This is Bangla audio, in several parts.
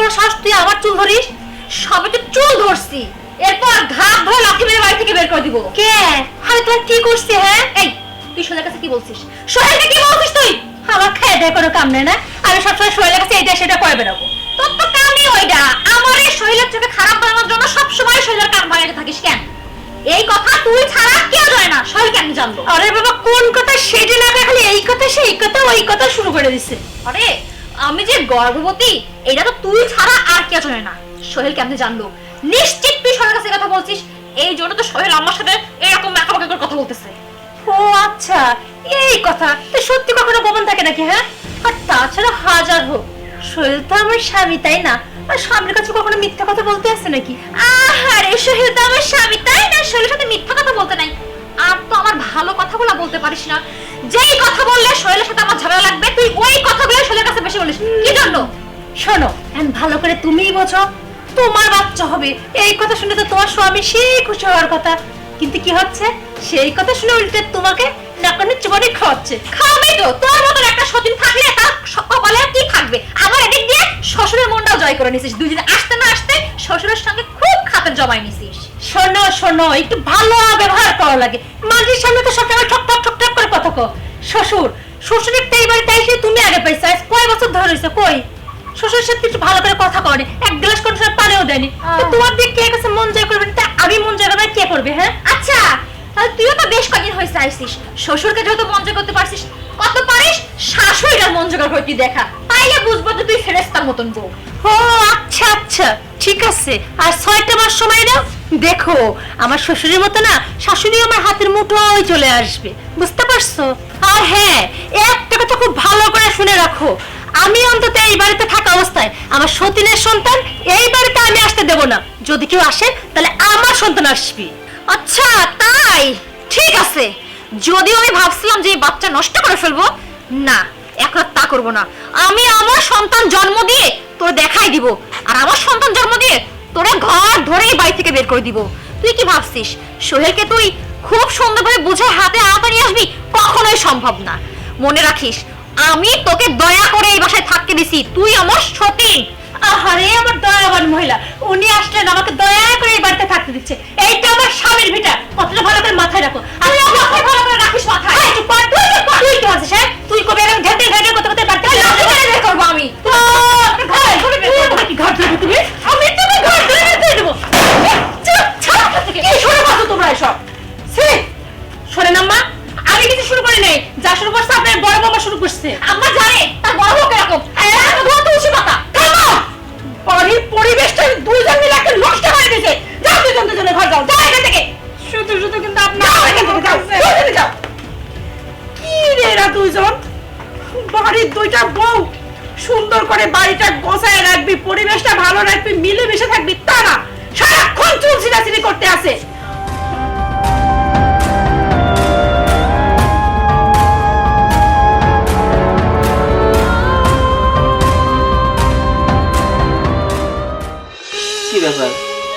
বড় সাহস তুই আমার চুল ধরিস? সবে তো চুল ধরছি। এরপর ঘাট ধরে লাঠি মেরে বাড়ি থেকে বের করে দিব। কে? আমি তোর কি করছি হ্যাঁ? এই তুই সোহেলের কাছে কি বলছিস? সোহেলকে কি বলছিস তুই? আমার খেয়ে দেয় কোনো কাম নেই না? আমি সবসময় সোহেলের কাছে এইটা সেটা করে বেড়াবো তোর তো কামই ওইটা আমার এই সোহেলের চোখে খারাপ বানানোর জন্য সবসময় সোহেলের কান ভাঙাতে থাকিস কেন? এই কথা তুই ছাড়া কেউ জানে না। সোহেল কেন জানলো আরে বাবা কোন কথা? সেটা না খালি এই কথা সেই কথা ওই কথা শুরু করে দিচ্ছে আরে আমি যে গর্ভবতী, এটা তো তুই ছাড়া আর কেউ জানে না। সোহেল কেমনে জানলো? নিশ্চিত তুই সোহেলের কাছে কথা বলছিস। এই জন্য তো সোহেল আমার সাথে এরকম একাবাকে করে কথা বলতেছে। ও আচ্ছা এই কথা। তো সত্যি কখনো গোপন থাকে নাকি হ্যাঁ? আর তাছাড়া হাজার হোক, সোহেল তো আমার স্বামী, তাই না? আর স্বামীর কাছে কখনো মিথ্যা কথা বলতে আসছে নাকি? আহারে, সোহেল তো আমার স্বামী, তাই না? সোহেলের সাথে মিথ্যা কথা বলতে নাই। আর তো আমার ভালো কথাগুলো বলতে পারিস না। যেই কথা বললে সোহেলের সাথে আমার ঝগড়া লাগবে, তুই ওই কথাগুলো সোহেলের কাছে বেশি বলিস। কি জন্য? শোনো এখন ভালো করে তুমিই বোঝো, তোমার বাচ্চা হবে। এই কথা শুনে তো তোমার স্বামী সেই খুশি হওয়ার কথা। কিন্তু কি হচ্ছে? সেই কথা শুনে উল্টে তোমাকে নাকানের চুবানি খাওয়াচ্ছে। খাবে তো। তোর মতন একটা সতীন থাকলে তার কপালে কি থাকবে? আমার এদিক দিয়ে শ্বশুরের মনটাও জয় করে নিছিস। দুই আসতে না আসতে শ্বশুরের সঙ্গে খুব খাতের জমাই নিছিস। শোনো শোনো একটু ভালো ব্যবহার করা লাগে। মাঝির সামনে তো সবসময় ঠক ঠক ঠক ঠক করে কথা কো শ্বশুর শ্বশুরের তো এই বাড়িতে এসে তুমি আগে পাইছো আজ কয় বছর ধরে রয়েছে কই? শ্বশুরের সাথে একটু ভালো করে কথা করে এক গ্লাস কোন সময় পানিও দেয়নি। তো তোমার দিক কে কাছে মন জয় করবে তা আমি মন জয় করবে কে করবে হ্যাঁ? আচ্ছা তাহলে তুইও তো বেশ কদিন হয়েছে আইসিস। শ্বশুরকে যেহেতু মন জয় করতে পারছিস কত পারিস? শাশুড়িটার মন জোগাড় করে তুই দেখা? তাইলে বুঝব যে তুই ফেরেস্তার মতন বউ। ও আচ্ছা আচ্ছা ঠিক আছে। আর ছয়টা মাস সময় দাও দেখো, আমার শ্বশুরের মতো না শাশুড়ি আমার হাতের মুঠোয় চলে আসবে। বুঝতে পারছ? আর হ্যাঁ একটা কথা খুব ভালো করে শুনে রাখো। আমি অন্তত এই বাড়িতে থাকা অবস্থায় আমার সতীনের সন্তান এই বাড়িতে আমি আসতে দেব না। যদি কেউ আসে, তাহলে আমার সন্তান আসবে। আচ্ছা তাই? ঠিক আছে। যদিও আমি ভাবছিলাম যে এই বাচ্চা নষ্ট করে ফেলব, না, এখন তা করব না। আমি আমার সন্তান জন্ম দিয়ে তোর দেখাই দিব। আর আমার সন্তান জন্ম দিয়ে তোরে ঘর ধরে এই বাড়ি থেকে বের করে দিব। তুই কি ভাবছিস? সোহেলকে তুই খুব সুন্দরভাবে বুঝে হাতে আওতা নিয়ে আসবি? কখনোই সম্ভব না। মনে রাখিস আমি তোকে দয়া করে এই বাসায় থাকতে দিছি। তুই আমার সতীন আহারে আমার দয়াবান মহিলা। উনি আসলেন আমাকে দয়া করে এই বাড়িতে থাকতে দিচ্ছে। এইটা আমার স্বামীর ভিটা। কতটা ভালো করে মাথায় রাখো। আর তুই ভালো করে রাখিস মাথায়। তুই কি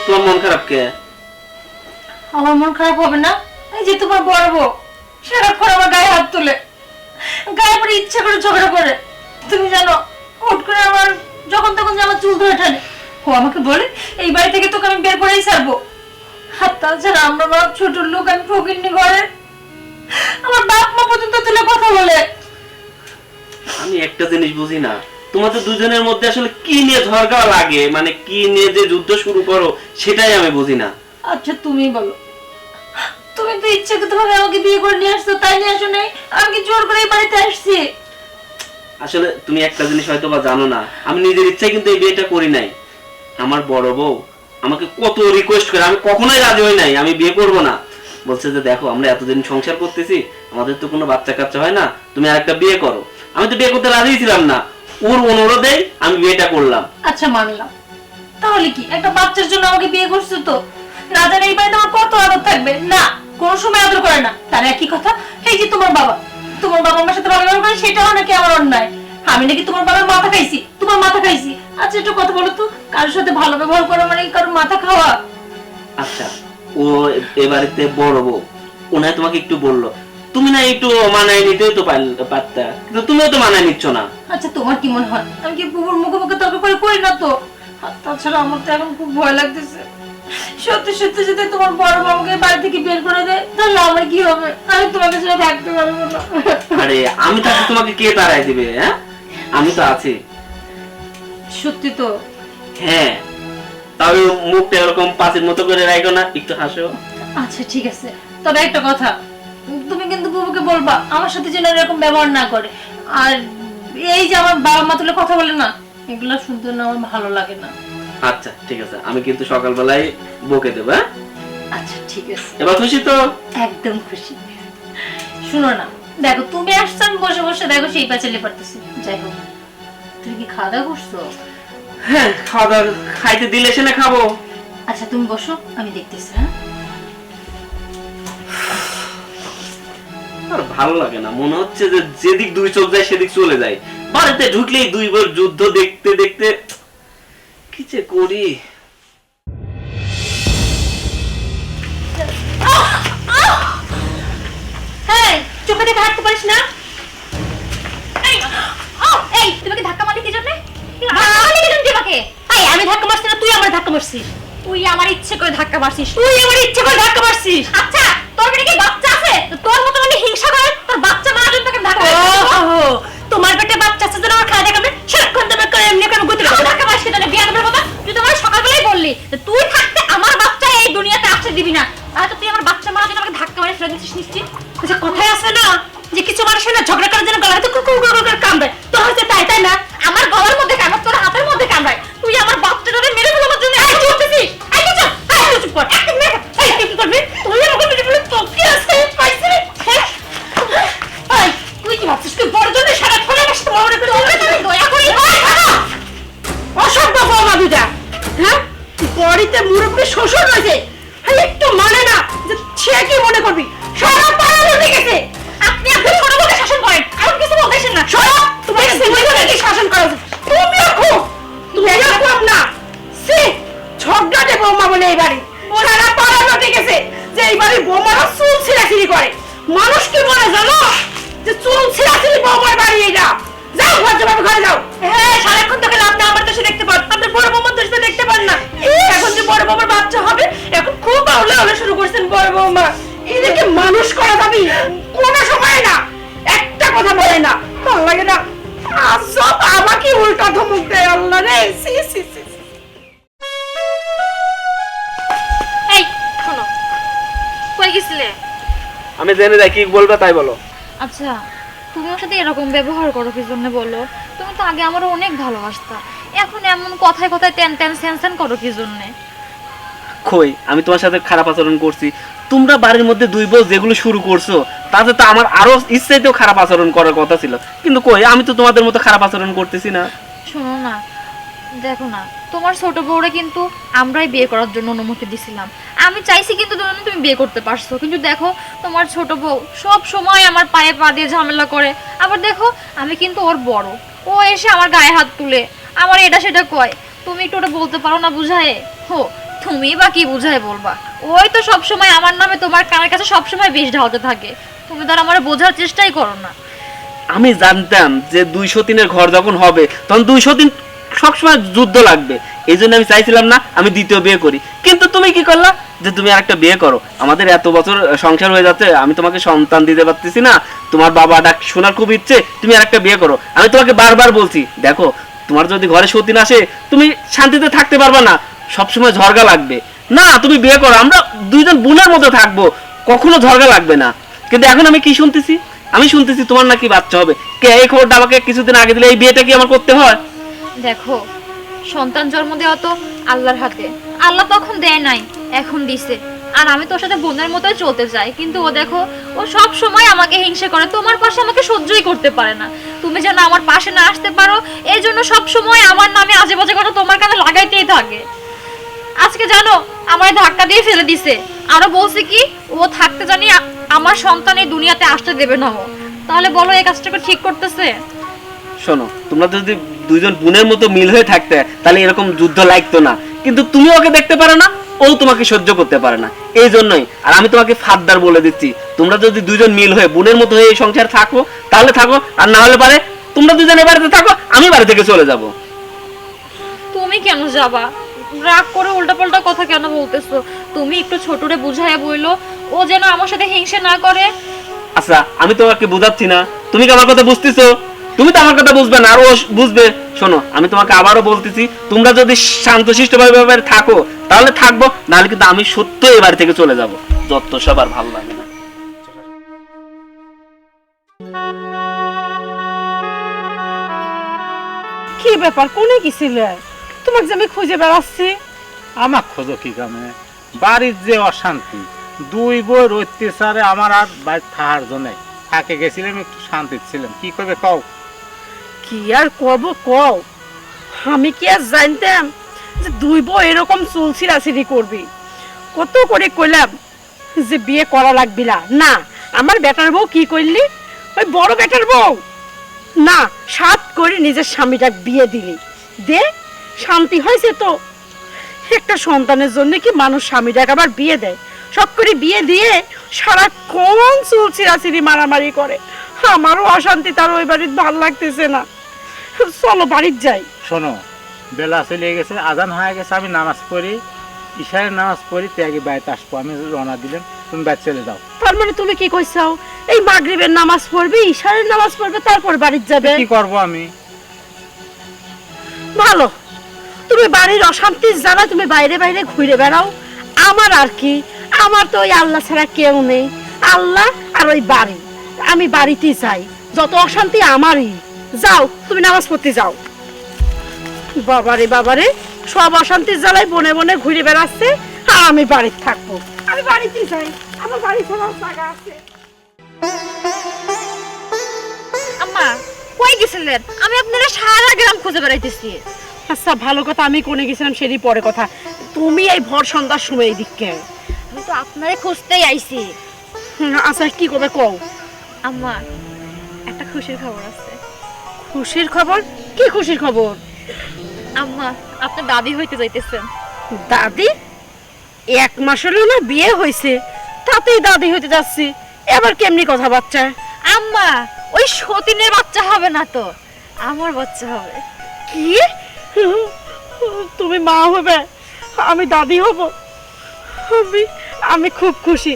তোমার মন খারাপ কে? আমার মন খারাপ হবে না? এই যে তোমার বড় বউ সারাক্ষণ আমার গায়ে হাত তুলে। গায়ে পরে ইচ্ছা করে ঝগড়া করে। তুমি জানো হুট করে আমার যখন তখন যে আমার চুল ধরে টানে ও আমাকে বলে এই বাড়ি থেকে তোকে আমি বের করেই ছাড়বো। আর তাছাড়া আমরা বাপ ছোট লোক আমি ফকিরনি ঘরে। আমার বাপ মা পর্যন্ত তুলে কথা বলে। আমি একটা জিনিস বুঝি না। তোমাদের দুজনের মধ্যে আসলে কি নিয়ে ঝগড়া লাগে? মানে কি নিয়ে যে যুদ্ধ শুরু করো সেটাই আমি বুঝি না। আচ্ছা তুমি বলো। তুমি তো ইচ্ছাকৃত ভাবে আমাকে বিয়ে করে নিয়ে আসছো তাই নিয়ে আসো নাই? আমি কি জোর করে এই বাড়িতে আসছি? আসলে তুমি একটা জিনিস হয়তো বা জানো না আমি নিজের ইচ্ছায় কিন্তু এই বিয়েটা করি নাই। আমার বড় বউ আমাকে কত রিকোয়েস্ট করে আমি কখনোই রাজি হই নাই আমি বিয়ে করব না। বলছে যে দেখো আমরা এতদিন সংসার করতেছি আমাদের তো কোনো বাচ্চা কাচ্চা হয় না তুমি আরেকটা বিয়ে করো। আমি তো বিয়ে করতে রাজি ছিলাম না। ওর অনুরোধেই আমি বিয়েটা করলাম। আচ্ছা মানলাম। তাহলে কি? একটা বাচ্চার জন্য আমাকে বিয়ে করছ তো? না জানে এই বাড়িতে আমার কত আদর থাকবে? না কোন সময় আদর করে না। তার একই কথা এই যে তোমার বাবা। তোমার বাবা আমার সাথে ভালো ব্যবহার করে সেটাও নাকি আমার অন্যায়। আমি নাকি তোমার বাবার মাথা খাইছি তোমার মাথা খাইছি। আচ্ছা একটু কথা বলো তো কারোর সাথে ভালো ব্যবহার করা মানে কারোর মাথা খাওয়া? আচ্ছা ও এ বাড়িতে বড় বউ। ওনায় তোমাকে একটু বলল তুমি না একটু মানায় নিতেই তো পারতা। কিন্তু তুমিও তো মানায় নিচ্ছ না। আচ্ছা তোমার কি মনে হয়? আমি কি বুবুর মুখে মুখে তর্ক করে করি না তো? আর তাছাড়া আমার তো এখন খুব ভয় লাগতেছে। সত্যি সত্যি যদি তোমার বড় মামাকে বাড়ি থেকে বের করে দেয় তাহলে আমার কি হবে? আমি তোমাকে ছাড়া থাকতে পারব না। আরে আমি থাকতে তোমাকে কে তাড়াই দিবে হ্যাঁ? আমি তো আছি। সত্যি তো? হ্যাঁ। তাহলে মুখটা এরকম পাঁচের মতো করে রাখো না একটু হাসো। আচ্ছা ঠিক আছে। তবে একটা কথা তুমি কিন্তু বুবুকে বলবা আমার সাথে যেন এরকম ব্যবহার না করে। আর এই যে আমার বাবা মা তুলে কথা বলে না এগুলো শুনতে না আমার ভালো লাগে না। আচ্ছা ঠিক আছে। আমি কিন্তু সকালবেলায় বকে দেবো হ্যাঁ? আচ্ছা ঠিক আছে। এবার খুশি তো? একদম খুশি। শুনো না দেখো তুমি আসছো আমি বসে বসে দেখো সেই প্যাচালে পারতেছি যাই হোক তুমি কি খাওয়া দাওয়া করছ? হ্যাঁ খাওয়া দাওয়া খাইতে দিলে সে না খাব। আচ্ছা তুমি বসো আমি দেখতেছি হ্যাঁ? আর ভালো লাগে না। মনে হচ্ছে যে যেদিক দুই চোখ যায় সেদিক চলে যায়। বাড়িতে ঢুকলেই দুইবার যুদ্ধ দেখতে দেখতে কি যে করি? হ্যাঁ চোখে দেখে হাঁটতে পারিস না? এই, ধাক্কা মারলি কি জন্যে? আমি ধাক্কা মারছি না তুই আমার ধাক্কা মারছিস। তুই আমার ইচ্ছে করে ধাক্কা মারছিস। তুই আমার ইচ্ছে করে ধাক্কা মারছিস। আচ্ছা তোর কি বাচ্চা? তোর মতো আমি হিংসা করে তোর বাচ্চা মারার জন্য তোকে মারছিস? তোমার পেটে বাচ্চা আছে যেন আমার খাওয়া দেখাবে সারাক্ষণ তোমার করে এমনি করে তুই ধাক্কা মারছিস কেন বিয়ে দেবার কথা? তুই তো আমার সকালবেলায় বললি তুই থাকতে আমার বাচ্চা এই দুনিয়াতে আসতে দিবি না। আর তো তুই আমার বাচ্চা মারার জন্য আমাকে ধাক্কা মারে ফেলে দিচ্ছিস নিশ্চিত? আচ্ছা কথায় আছে না যে কিছু মানুষের না ঝগড়া করার জন্য গলা তো কুকুর কুকুর করে কামড়ায়। তো হচ্ছে তাই তাই না? আমার গলার মধ্যে কামড় তোর হাতের মধ্যে কামড়ায়। তুই আমার বাচ্চাটারে মেরে ফেলার জন্য এই চুপ। কর। একদম বৌমা এদেরকে মানুষ করা যাবে কোনো সময় না। একটা কথা বলে না ভালো লাগে না। সব আমাকে উল্টা ধমক দেয় আল্লাহ রে। সি সি সি সি। এই শোনো। কই গেছিলে? আমি জেনে যাই কি বলবে তাই বলো। আচ্ছা তুমি ওর সাথে এরকম ব্যবহার করো কি জন্য বলো তুমি তো আগে আমার অনেক ভালোবাসতা। এখন এমন কথায় কথায় টেন টেন সেনসেন করো কি জন্য? কই আমি তোমার সাথে খারাপ আচরণ করছি। তোমরা বাড়ির মধ্যে দুই বউ যেগুলো শুরু করছ, তাতে তো আমার আরও ইচ্ছাইতেও খারাপ আচরণ করার কথা ছিল। কিন্তু কই, আমি তো তোমাদের মতো খারাপ আচরণ করতেছি না। শোনো না, দেখো না, তোমার ছোট বউরে কিন্তু আমরাই বিয়ে করার জন্য অনুমতি দিছিলাম। আমি চাইছি কিন্তু তুমি বিয়ে করতে পারছ, কিন্তু দেখো তোমার ছোট বউ সব সময় আমার পায়ে পা দিয়ে ঝামেলা করে। আবার দেখো, আমি কিন্তু ওর বড়। ও এসে আমার গায়ে হাত তুলে, আমার এটা সেটা কয়। তুমি একটু ওটা বলতে পারো না বুঝায়? হো তুমি বা কি বুঝায় বলবা? ওই তো সব সময় আমার নামে তোমার কানের কাছে সব সময় বিষ ঢালতে থাকে। তুমি তো আমার বোঝার চেষ্টাই করো না। আমি জানতাম যে দুইশো তিনের ঘর যখন হবে, তখন দুইশো তিন সবসময় যুদ্ধ লাগবে। এই জন্য আমি চাইছিলাম না আমি দ্বিতীয় বিয়ে করি। কিন্তু তুমি কি করলা? যে তুমি আর একটা বিয়ে করো। আমাদের এত বছর সংসার হয়ে যাচ্ছে, আমি তোমাকে সন্তান দিতে পারতেছি না। তোমার বাবা ডাক শোনার খুব ইচ্ছে, তুমি আর একটা বিয়ে করো। আমি তোমাকে বারবার বলছি, দেখো, তোমার যদি ঘরে সতীন আসে, তুমি শান্তিতে থাকতে পারবা না। সবসময় ঝরগা লাগবে। না, তুমি বিয়ে করো, আমরা দুইজন বোনের মতো থাকব, কখনো ঝরগা লাগবে না। কিন্তু এখন আমি কি শুনতেছি? আমি শুনতেছি তোমার নাকি বাচ্চা হবে। কে এই খবরটা আমাকে কিছুদিন আগে দিলে এই বিয়েটা কি আমার করতে হয়? দেখো, সন্তান জন্ম দেওয়া তো আল্লাহর হাতে। আল্লাহ তখন দেয় নাই, এখন দিছে। আর আমি তোর সাথে বোনের মতোই চলতে চাই, কিন্তু ও দেখো, ও সব সময় আমাকে হিংসা করে, তোমার পাশে আমাকে সহ্যই করতে পারে না। তুমি যেন আমার পাশে না আসতে পারো এই জন্য সব সময় আমার নামে আজে বাজে কথা তোমার কানে লাগাইতেই থাকে। আজকে জানো আমার ধাক্কা দিয়ে ফেলে দিছে। আরও বলছে কি ও থাকতে জানি আমার সন্তান এই দুনিয়াতে আসতে দেবে না ও। তাহলে বলো এই কাজটাকে ঠিক করতেছে? শোনো তোমরা যদি দুইজন বোনের মতো মিল হয়ে থাকতে তাহলে এরকম যুদ্ধ লাগতো না। কিন্তু তুমি ওকে দেখতে পারো না ও তোমাকে সহ্য করতে পারে না। এই জন্যই আর আমি তোমাকে ফাদ্দার বলে দিচ্ছি। তোমরা যদি দুজন মিল হয়ে বোনের মতো হয়ে এই সংসার থাকো তাহলে থাকো আর না হলে পারে তোমরা দুজনে বাড়িতে থাকো আমি বাড়ি থেকে চলে যাব। তুমি কেন যাবা? রাগ করে উল্টাপাল্টা কথা কেন বলতেছো? তুমি একটু ছোটরে বুঝাইয়া বইলো ও যেন আমার সাথে হিংসে না করে। আচ্ছা আমি তোমাকে বুঝাচ্ছি না। তুমি কি আমার কথা বুঝতেছো? তুমি তো আমার কথা বুঝবে না আর ও বুঝবে। শোনো আমি তোমাকে আবারও বলতেছি তোমরা যদি শান্তশিষ্ট ভাবে থাকো তাহলে থাকব নাহলে কিন্তু আমি সত্য এই বাড়ি থেকে চলে যাব। যত সবার ভালো লাগে না। কি ব্যাপার? কোনে গেছিলে? তোমাকে যে আমি খুঁজে বেড়াচ্ছি? আমার খোঁজো কি কামে? বাড়ির যে অশান্তি দুই বই অত্যাচারে আমার আর বাড়ি থাকার জন্য থাকে গেছিলাম একটু শান্তি ছিলাম। কি করবে কও? কি আর কব কও? আমি কি আর জানতাম যে দুই বউ এরকম চুলছিরাছিরি করবি? কত করে কইলাম যে বিয়ে করা লাগবি না? না আমার বেটার বউ কি করলি ওই বড় বেটার বউ? না সাত করে নিজের স্বামীটা বিয়ে দিলি। দে শান্তি হয়েছে তো? একটা সন্তানের জন্য কি মানুষ স্বামীটাকে আবার বিয়ে দেয়? সব করে বিয়ে দিয়ে সারাক্ষণ চুল চিরাচিরি মারামারি করে। আমারও অশান্তি তার ওই বাড়ির ভালো লাগতেছে না। চলো বাড়ির যাই। শোনো বেলা চলে গেছে আজান হয়ে গেছে আমি নামাজ পড়ি ইশারের নামাজ পড়ি ত্যাগে বাড়িতে আসব আমি রওনা দিলাম তুমি বাড়ি চলে যাও। তার মানে তুমি কি কইছাও এই মাগরিবের নামাজ পড়বে ইশারের নামাজ পড়বে তারপর বাড়ির যাবে? কি করব আমি? ভালো। তুমি বাড়ির অশান্তির জানা তুমি বাইরে বাইরে ঘুরে বেড়াও। আমার আর কি? আমার তো ওই আল্লাহ ছাড়া কেউ নেই। আল্লাহ আর ওই বাড়ি। আমি বাড়িতে চাই। যত অশান্তি আমারই। যাও, তুমি নামাজ পড়তে যাও। বাবারে বাবারে, সব অশান্তির জ্বালায় বনে বনে ঘুরে বেড়াচ্ছে। আর আমি বাড়িতে থাকব। আমি বাড়িতে যাই আমার বাড়ি ছাড়াও জায়গা আছে। আম্মা, কই গেছিলেন? আমি আপনারা সারা গ্রাম খুঁজে বেড়াইতেছি। আচ্ছা ভালো কথা আমি কোনে গেছিলাম সেটি পরে কথা। তুমি এই ভর সন্ধ্যার সময় এদিকে আমি তো আপনারে খুঁজতেই আইছি। আচ্ছা কি করবে কও? আম্মা একটা খুশির খবর আছে। খুশির খবর? কি খুশির খবর? আম্মা আপনার দাদি হইতে যাইতেছেন দাদি? এক মাস হলো না বিয়ে হয়েছে তাতেই দাদি হইতে যাচ্ছি। এবার কেমনি কথা বাচ্চা আম্মা ওই সতীনের বাচ্চা হবে না তো? আমার বাচ্চা হবে। কি? তুমি মা হবে, আমি দাদি হব। আমি আমি খুব খুশি।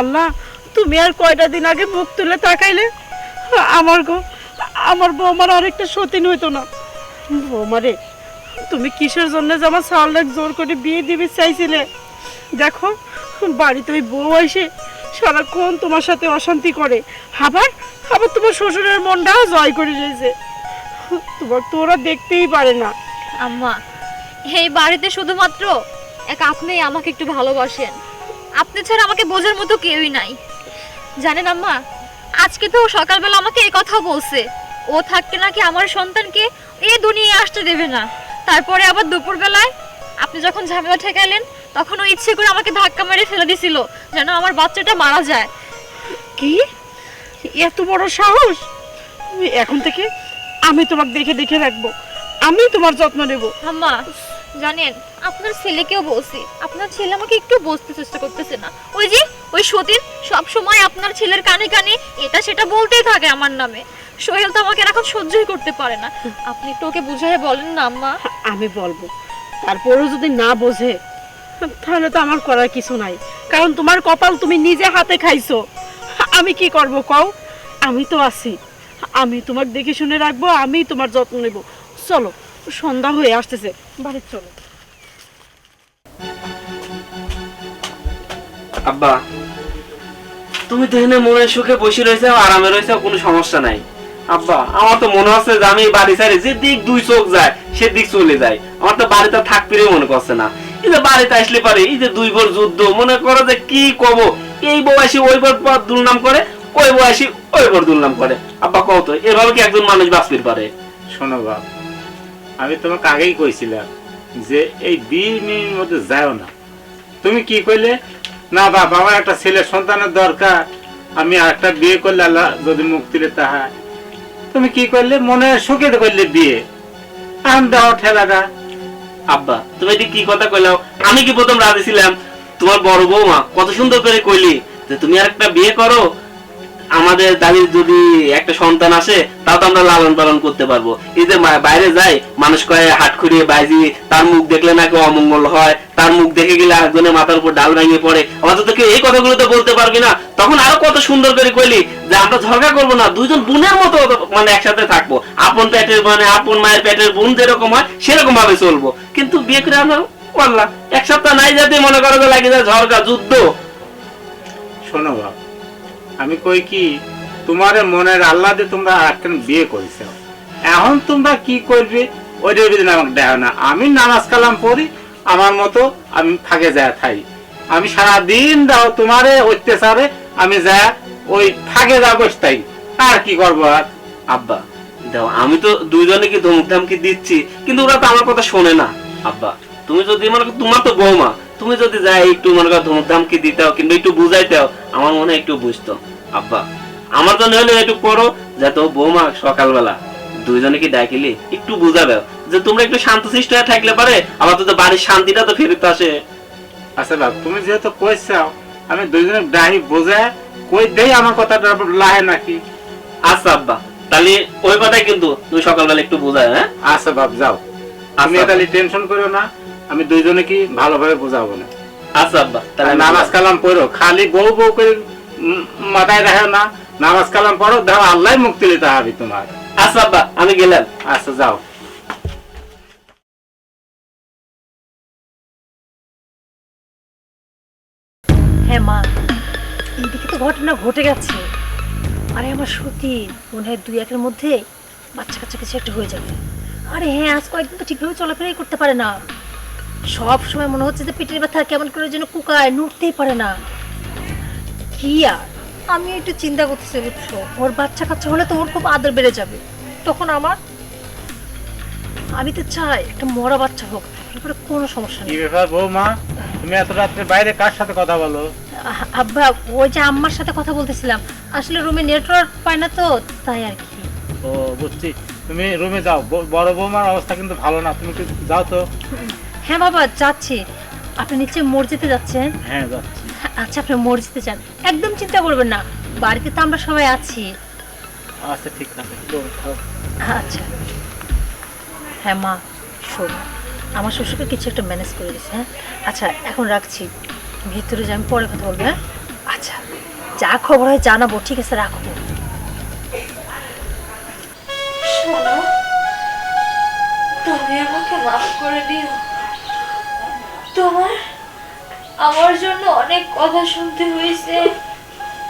আল্লাহ, তুমি আর কয়টা দিন আগে মুখ তুলে তাকাইলে? আমার গো, আমার বৌমার আরেকটা সতীন হইতো না। বৌমারে, তুমি কিসের জন্য যে আমার সালটাক জোর করে বিয়ে দিবি চাইছিলে? দেখো, বাড়িতে ওই বউ এসে সারাক্ষণ তোমার সাথে অশান্তি করে। আবার আবার তোমার শ্বশুরের মনটাও জয় করে রয়েছে তোমার তো ওরা দেখতেই পারে না। আম্মা এই বাড়িতে শুধুমাত্র এক আপনিই আমাকে একটু ভালোবাসেন। আপনি ছাড়া আমাকে বোঝার মতো কেউই নাই। জানেন আম্মা আজকে তো সকালবেলা আমাকে এই কথা বলছে। ও থাকতে নাকি আমার সন্তানকে এই দুনিয়ায় আসতে দেবে না। তারপরে আবার দুপুরবেলায় আপনি যখন ঝামেলা ঠেকাইলেন তখন ও ইচ্ছে করে আমাকে ধাক্কা মেরে ফেলে দিছিল যেন আমার বাচ্চাটা মারা যায়। কি? এত বড় সাহস? এখন থেকে আমি তোমাকে দেখে দেখে রাখব। আমি তোমার যত্ন নেব। আম্মা জানেন আপনার ছেলেকেও বলছি। আপনার ছেলে আমাকে একটু বুঝতে চেষ্টা করতেছে না। ওই যে ওই সতীন সব সময় আপনার ছেলের কানে কানে এটা সেটা বলতেই থাকে আমার নামে। সোহেল তো আমাকে এখন সহ্যই করতে পারে না। আপনি একটু ওকে বুঝাই বলেন না আম্মা। আমি বলব তারপরেও যদি না বোঝে তাহলে তো আমার করার কিছু নাই। কারণ তোমার কপাল তুমি নিজে হাতে খাইছো। আমি কি করব কও? আমি তো আছি। আমি তোমাকে দেখে শুনে রাখব, আমি তোমার যত্ন নেব। চলো, সন্ধ্যা হয়ে আসতেছে। বাড়ি চলো। আব্বা, তুমি তো এখানে মনে সুখে বসে রয়েছে আরামে রয়েছে কোনো সমস্যা নাই। আব্বা, আমার তো মনে হচ্ছে যে আমি বাড়ি ছাড়ি, যে দিক দুই চোখ যায়, সে দিক চলে যায়। আমার তো বাড়িতে থাকতেই মনে করছে না। এই যে বাড়িতে আসলে পারে, এই যে দুই বোর যুদ্ধ, মনে করো যে কি কব, এই বয়সী ওই বোর দুর্নাম করে ওই বয়সী ওই বোর দুর্নাম করে। আব্বা কত এভাবে কি একজন মানুষ বাঁচতে পারে? শোনো বাপ আমি তোমাকে আগেই কইছিলাম যে এই বিয়ে মেয়ের মধ্যে যাও না। তুমি কি কইলে? না বাপ আমার একটা ছেলে সন্তানের দরকার। আমি আরেকটা বিয়ে করলে আল্লাহ যদি মুখ দিলে তাহা। তুমি কি করলে মনে সুখে করলে বিয়ে। আম দাও ঠেলাটা। আব্বা তুমি এটি কি কথা কইলাও? আমি কি প্রথম রাজি ছিলাম? তোমার বড় বৌমা কত সুন্দর করে কইলি যে তুমি আর একটা বিয়ে করো আমাদের দাদির যদি একটা সন্তান আসে, তাও তো আমরা লালন পালন করতে পারব। এই যে বাইরে যাই মানুষ কয়ে হাট খুঁড়িয়ে বাইজি, তার মুখ দেখলে নাকি অমঙ্গল হয়, তার মুখ দেখে গেলে একজনের মাথার উপর ডাল ভেঙে পড়ে। অথচ কেউ এই কথাগুলো তো বলতে পারবি না। তখন আরও কত সুন্দর করে কইলি যে আমরা ঝগড়া করব না দুজন বোনের মতো মানে একসাথে থাকব। আপন পেটের মানে আপন মায়ের পেটের বোন যেরকম হয় সেরকম ভাবে চলবো। কিন্তু বিয়ে করে আমরা করলাম এক সপ্তাহ নাই যাতে মনে করো যে লাগে যায় ঝগড়া, যুদ্ধ। শোনো বাপ আমি কই কি, তোমার মনের আল্লাদে তোমরা একখান বিয়ে করেছ। এখন তোমরা কি করবে? ওইটার ভিতরে আমাকে দেখো না। আমি নামাজ কালাম পড়ি, আমার মতো আমি ফাঁকে যায় থাই। আমি সারা দিন দাও তোমারে অত্যাচারে আমি যা ওই ফাঁকে যা বসতাই। আর কি করব আর? আব্বা দাও আমি তো দুইজনে কি ধমক ধামকি দিচ্ছি, কিন্তু ওরা তো আমার কথা শোনে না। আব্বা, তুমি যদি মনে তোমার তো বৌমা তুমি যদি যাই একটু মনে করো ধমক ধামকি দিতেও কিংবা একটু বুঝাইতেও আমার মনে একটু বুঝতো। আব্বা আমার জন্য হলে একটু করো যাতে ও বৌমা সকালবেলা দুইজনে কি ডাকিলি? একটু বুঝাবে যে তোমরা একটু শান্তশিষ্ট হয়ে থাকলে পারে আবার তো বাড়ির শান্তিটা তো ফেরত আসে। আচ্ছা বাপ তুমি যেহেতু কইছাও আমি দুইজনে ডাহি বোঝায় কই দেই আমার কথাটা লাহে নাকি? আচ্ছা আব্বা তাহলে ওই কথাই কিন্তু তুমি সকালবেলা একটু বুঝায় হ্যাঁ? আচ্ছা বাপ যাও। আমি আচ্ছা। তাহলে টেনশন করো না। আমি দুইজনে কি ভালোভাবে বোঝাবো না? আচ্ছা আব্বা তাহলে নামাজ কালাম পড়ো খালি বউ বউ করে মাথায় রাখো না নামাজ কালাম পড়ো দেখো আল্লাহ মুক্তি দিতে হবে তোমার। আচ্ছা আব্বা আমি গেলাম। আচ্ছা যাও। হ্যাঁ মা এইদিকে তো ঘটনা ঘটে গেছে। আরে আমার সত্যি মনে হয় দুই একের মধ্যে বাচ্চা কাচ্চা কিছু একটা হয়ে যাবে। আরে হ্যাঁ আজ কয়েকদিন তো ঠিকভাবে চলাফেরাই করতে পারে না। সব সময় মনে হচ্ছে যে পেটের ব্যথা কেমন করে যেন কুকায় নড়তেই পারে না। কি আর? আমি একটু চিন্তা করতেছি বুঝছ? ওর বাচ্চা কাচ্চা হলে তো ওর খুব আদর বেড়ে যাবে। তখন আমার আমি তো চাই একটা মরা বাচ্চা হোক এরপরে কোনো সমস্যা নেই। ব্যাপার বৌমা? তুমি এত রাত্রে বাইরে কার সাথে কথা বলো? আব্বা ওই যে আম্মার সাথে কথা বলতেছিলাম আসলে রুমে নেটওয়ার্ক পায় না তো তাই আর কি। ও বুঝছি। তুমি রুমে যাও। বড় বৌমার অবস্থা কিন্তু ভালো না তুমি যাও তো। হ্যাঁ বাবা যাচ্ছি। আপনি নিচে মসজিদে যাচ্ছেন? হ্যাঁ যাচ্ছি। আচ্ছা আপনি মসজিদে যান। একদম চিন্তা করবেন না বাড়িতে তো আমরা সবাই আছি। আচ্ছা ঠিক আছে আচ্ছা। হ্যাঁ মা শোন আমার শ্বশুরকে কিছু একটা ম্যানেজ করে দিস হ্যাঁ? আচ্ছা এখন রাখছি। ভিতরে যে আমি পরে কথা বলব হ্যাঁ? আচ্ছা যা খবর হয় জানাব ঠিক আছে রাখো। শোনো তুমি আমাকে মাফ করে দিও। তোমার? আমার জন্য অনেক কথা শুনতে হয়েছে।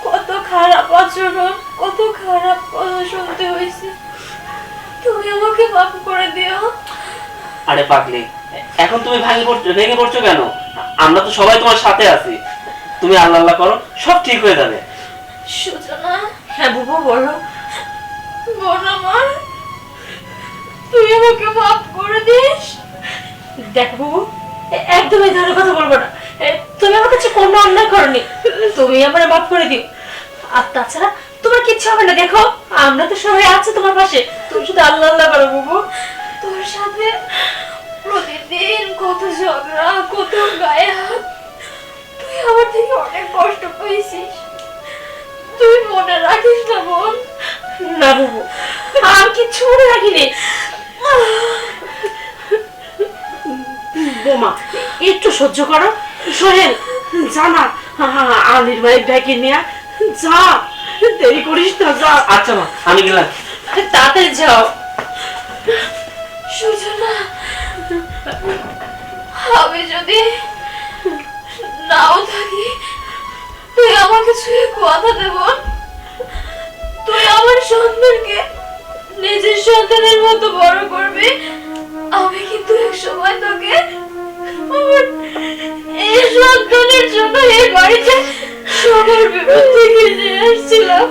কত খারাপ আচরণ কত খারাপ কথা শুনতে হয়েছে। তুমি আমাকে মাফ করে দিও। আরে পাগলি এখন তুমি ভাঙে পড়ছো ভেঙে পড়ছো কেন? আমরা তো সবাই তোমার সাথে আছি। তুমি আল্লাহ আল্লাহ করো সব ঠিক হয়ে যাবে। সুজনা হ্যাঁ বুবু বলো। বলো আমার তুই আমাকে মাফ করে দিস? দেখ বাবু এ- একদম এই ধরনের কথা বলব না। তুমি আমার কাছে কোনো অন্যায় করনি। তুমি আমার মাফ করে দিও। আর তাছাড়া তোমার কিচ্ছু হবে না দেখো। আমরা তো সবাই আছি তোমার পাশে। তুমি শুধু আল্লাহ আল্লাহ করো বাবু। তোর সাথে প্রতিদিন কত ঝগড়া কত গায়ে হাত। তুই আমার থেকে অনেক কষ্ট পেয়েছিস তুই মনে রাখিস না বোন। না বাবু। আমি কিচ্ছু মনে রাখিনি। বোমা একটু সহ্য করো। সোহেল জানা আলির ভাই ডেকে নিয়ে যা দেরি করিস না যা। আচ্ছা মা আমি গেলাম। তাড়াতাড়ি যাও। সুজনা আমি যদি নাও থাকি তুই আমাকে ছুঁয়ে কথা দেব তুই আমার সন্তানকে নিজের সন্তানের মতো বড় করবি। আমি কিন্তু এক সময় তোকে এই সন্তানের জন্য এই বাড়িতে সবার বিপদ থেকে আসছিলাম।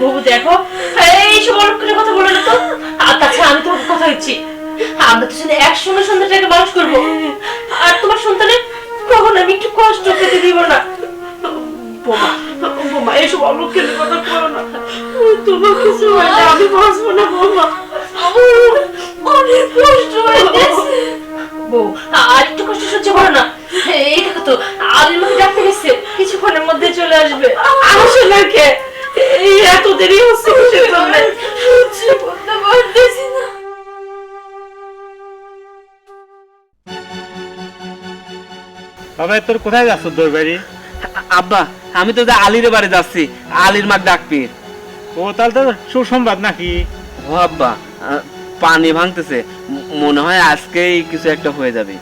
বাবু দেখো এই সব অনেক কথা বলো না তো। আর তাছাড়া আমি তোমাকে কথা দিচ্ছি। আমরা তো শুধু একসঙ্গে সন্তানটাকে মানুষ করব। আর তোমার সন্তানের কখন আমি একটু কষ্ট পেতে দিব না? বোমা বোমা এইসব অলক্ষের কথা করো না। তোমার কিছু হয় না। আমি বাঁচবো না বোমা। অনেক কষ্ট হইতেছে বউ আর একটু কষ্ট সহ্য করো না। এই দেখো তো আলির মাকে ডাকতে গেছে কিছুক্ষণের মধ্যে চলে আসবে। আসো না কে এই এত দেরি হচ্ছে কিসের জন্য? সহ্য করতে পারতেছি না। বাবা তোর কোথায় যাচ্ছ তোর বাড়ি? আব্বা আমি তো যে আলির বাড়ি যাচ্ছি আলির মাক ডাকবি ও তাহলে তো সুসংবাদ নাকি? ও আব্বা আহ, পানি ভাঙতেছে। মনে হয় আজকেই কিছু একটা হয়ে যাবে।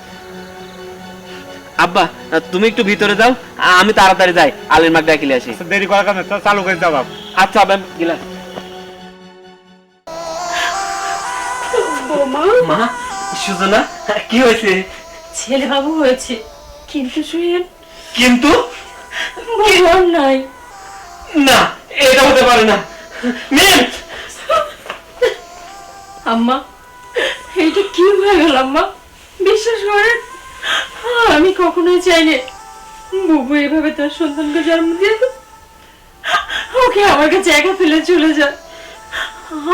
আব্বা তুমি একটু ভিতরে যাও আমি তাড়াতাড়ি যাই আলির মাক ডাকিলে আসি। আচ্ছা, দেরি করার কারণে তো চালু করে যাও আচ্ছা আব্বা আমি গেলাম। মা সুজনা কি হয়েছে? ছেলে বাবু হয়েছে কিন্তু শুয়েন। কিন্তু? বউ নাই। না এটা হতে পারে না। মেম আম্মা এইটা কি হয়ে গেল, আম্মা? বিশ্বাস করেন? আমি কখনোই চাইনি বুবু এভাবে তার সন্তানকে জন্ম দিয়ে। ওকে আমার কাছে একা ফেলে চলে যায়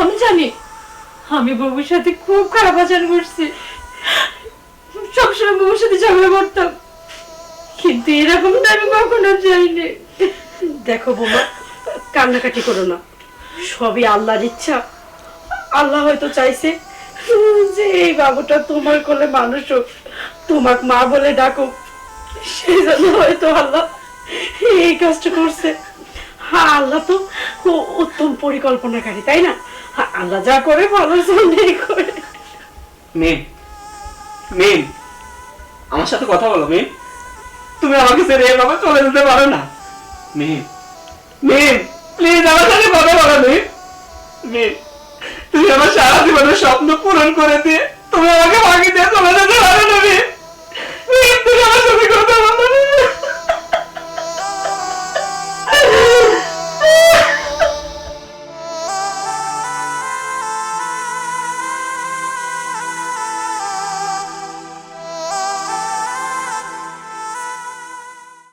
আমি জানি আমি বুবুর সাথে খুব খারাপ আচরণ করছি। সবসময় বুবুর সাথে ঝগড়া করতাম। কিন্তু এরকমটা আমি কখনো চাইনি। দেখো বোমা কান্নাকাটি করো না। সবই আল্লাহর ইচ্ছা। আল্লাহ হয়তো চাইছে যে এই বাবুটা তোমার কোলে মানুষ হোক তোমাক মা বলে ডাকো সেই জন্য হয়তো আল্লাহ এই কাজটা করছে। হ্যাঁ আল্লাহ তো উত্তম পরিকল্পনাকারী তাই না? হ্যাঁ, আল্লাহ যা করে ভালোর করে। মিম মিম আমার সাথে কথা বলো মিম। তুমি আমাকে ছেড়ে এভাবে চলে যেতে পারো না। মিম মিম প্লিজ আমার সাথে কথা বলো মিম। মিম তুমি আমার সারা জীবনের স্বপ্ন পূরণ করে দিয়ে তুমি আমাকে বাকি দিয়ে চলে যেতে পারো না তুমি আমার সাথে কথা বলো মিম